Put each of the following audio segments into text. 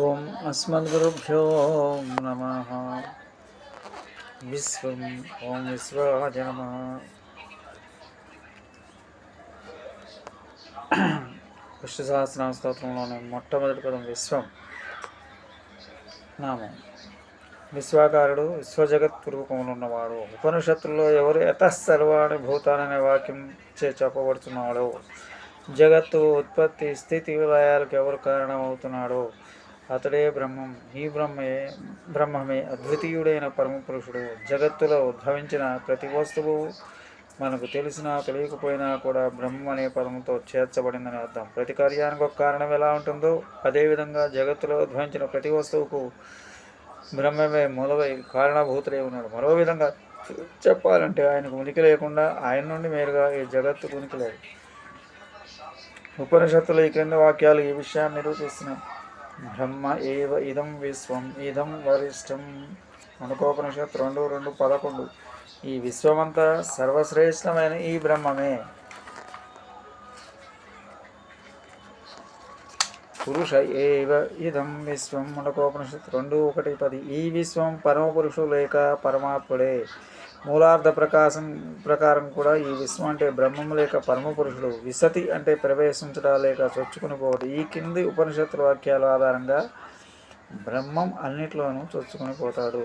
ఓం అస్మద్గురుభ్యో నమ. విశ్వం ఓం విశ్వాజ నమ. విష్ణు సహస్రనామ స్తోత్రంలోని మొట్టమొదటి పదం విశ్వం నామం. విశ్వాకారుడు విశ్వజగత్ రూపంలో ఉన్నవాడు. ఉపనిషత్తుల్లో ఎవరు యతసర్వాణి భూతాననే వాక్యం చే చెప్పబడుతున్నాడో జగత్తు ఉత్పత్తి స్థితి విలయాలకు ఎవరు కారణమవుతున్నాడో. అతడే బ్రహ్మం. ఈ బ్రహ్మే బ్రహ్మమే అద్వితీయుడైన పరమ పురుషుడు జగత్తులో ఉద్భవించిన ప్రతి వస్తువు మనకు తెలిసినా తెలియకపోయినా కూడా బ్రహ్మం అనే పదంతో చేర్చబడిందని అర్థం. ప్రతి కార్యానికి ఒక కారణం ఎలా ఉంటుందో అదేవిధంగా జగత్తులో ఉద్భవించిన ప్రతి వస్తువుకు బ్రహ్మమే మూలవై కారణభూతులే ఉన్నాడు. మరో విధంగా చెప్పాలంటే ఆయనకు ఉనికి లేకుండా ఆయన నుండి మేరుగా ఈ జగత్తు ఉనికి లేదు. ఉపనిషత్తులు ఈ క్రింద వాక్యాలు ఈ విషయాన్ని నిరూపిస్తున్నాయి. బ్రహ్మ ఏవ ఇదం విశ్వం ఇదం వరిష్టం. అనుకోపనిషత్ రెండు రెండు పదకొండు. ఈ విశ్వమంతా సర్వశ్రేష్టమైన ఈ బ్రహ్మమే. పురుష ఏవ ఇదం విశ్వం మనకోపనిషత్ రెండు ఒకటి పది. ఈ విశ్వం పరమపురుషుడు లేక పరమాత్ముడే. మూలార్థ ప్రకాశం ప్రకారం కూడా ఈ విశ్వం అంటే బ్రహ్మము లేక పరమపురుషుడు విసతి అంటే ప్రవేశించడం లేక చొచ్చుకుని పోవడం ఈ కింది ఉపనిషత్తుల వాక్యాల ఆధారంగా బ్రహ్మం అన్నిట్లోనూ చొచ్చుకుని పోతాడు.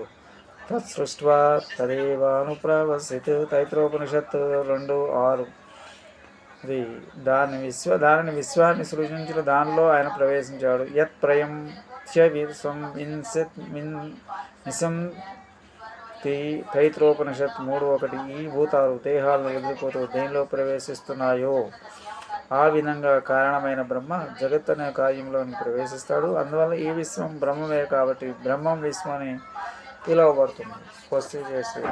తత్సృష్ట్వా తదేవానుప్రవసిత్ తైత్రోపనిషత్తు రెండు ఆరు. ఇది దాని విశ్వ దానిని విశ్వాన్ని సృజించిన దానిలో ఆయన ప్రవేశించాడు. యత్ ప్రయం త్య విశ్వం విన్సెత్ మిన్ నిసం తైత్రోపనిషత్ మూడు ఒకటి ఈ భూతాలు దేహాలను వదిలిపోతూ దేనిలో ప్రవేశిస్తున్నాయో? ఆ విధంగా కారణమైన బ్రహ్మ జగత్ అనే కార్యంలోని ప్రవేశిస్తాడు. అందువల్ల ఈ విశ్వం బ్రహ్మమే కాబట్టి బ్రహ్మం విశ్వం అని పిలువబడుతుంది. స్పష్టం చేసే